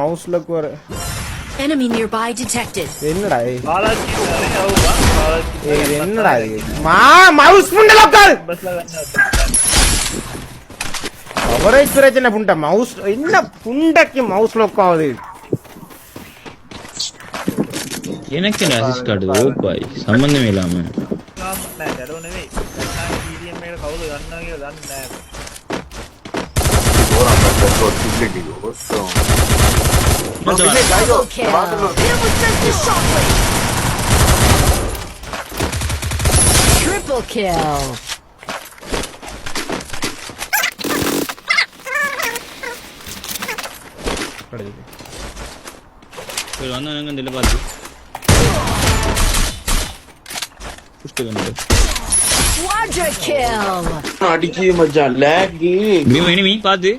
மவுஸ்ல வர Enemy nearby detected. என்னடா பாலாஜி பாலாஜி. இது என்னடா இது? மா மவுஸ் புண்டல உட்காரு. பஸ்ல வந்து கவரேஜ் பிரச்சனை புண்ட? மவுஸ் என்ன புண்டைக்கு மவுஸ்ல உட்காவுது எனக்கு என்ன அசிஸ்ட் ஓப்பாய் சம்பந்தமே இல்லாம. got dignity or so. No, Double delay, guys. Double kill. Triple kill. వీడు వంద అనగా నిలబడి పుష్టి Quadra kill! అడిగి మధ్య లాగ్ గ్రీమ్ ఎనిమి పాది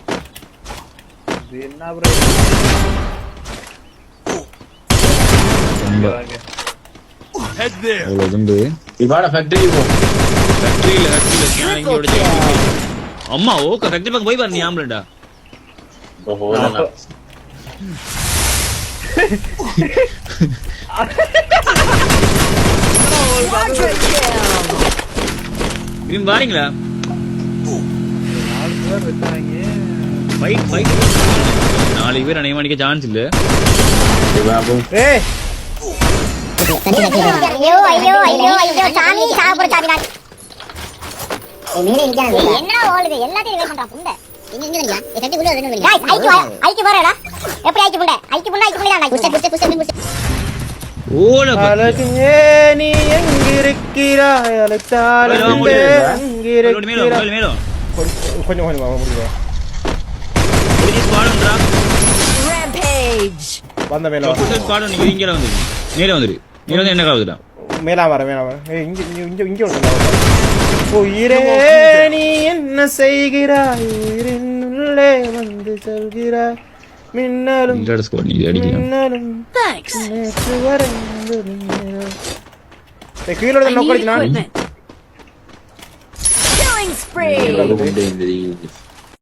இது என்ன இவாட ஃபேக்டரி போ. ஃபேக்டரியில் ஃபேக்டரியில் இங்கோட அம்மா ஓகே ஃபேக்டரி பக்கம் போய் பாரு நீ kill. திரும்பி பாருங்களா? நாலு பேர் இருக்காங்க ஃபைட் ஃபைட் நாலு பேர் அடிக்க சான்ஸ் இல்லை ஏய் ஐயோ ஐயோ ஐயோ ஐயோ சாமி சாப்பிட சாமி நான் என்னடா ஓடுது எல்லாத்தையும் ரிவைவ் பண்றான் புண்டை இங்க இங்க நிக்கா எட்டி குள்ள ரெண்டு நிக்கா ஐக்கு ஐக்கு வரடா எப்படி ஐக்கு புண்டை ஐக்கு புண்டை ஐக்கு புண்டை தான் புஷ் புஷ் புஷ் புஷ் ஓல அழகியே நீ எங்கிருக்கிறாய் அழைத்தால் மேலும், மேலும் எங்கிருக்கிறாய் மேலும் கொஞ்சம் கொஞ்சம் கொஞ்சம் Rampage. வந்த மேல வா. சொப்பு ஸ்குவாடு நீங்க இங்கே வந்துரு. மேலே வந்துரு. நீ வந்து என்ன காவுதுடா மேலா வர மேலா வர. ஏய் இங்க இங்க இங்க இங்க உயிரே நீ என்ன செய்கிறாய்? உயிரின் உள்ளே வந்து சொல்கிறாய். மின்னலும் ஸ்குவாட் அடிக்கலாம் மின்னலும் Thanks. நேற்று ஏய், I equipment. Killing spree. இந்த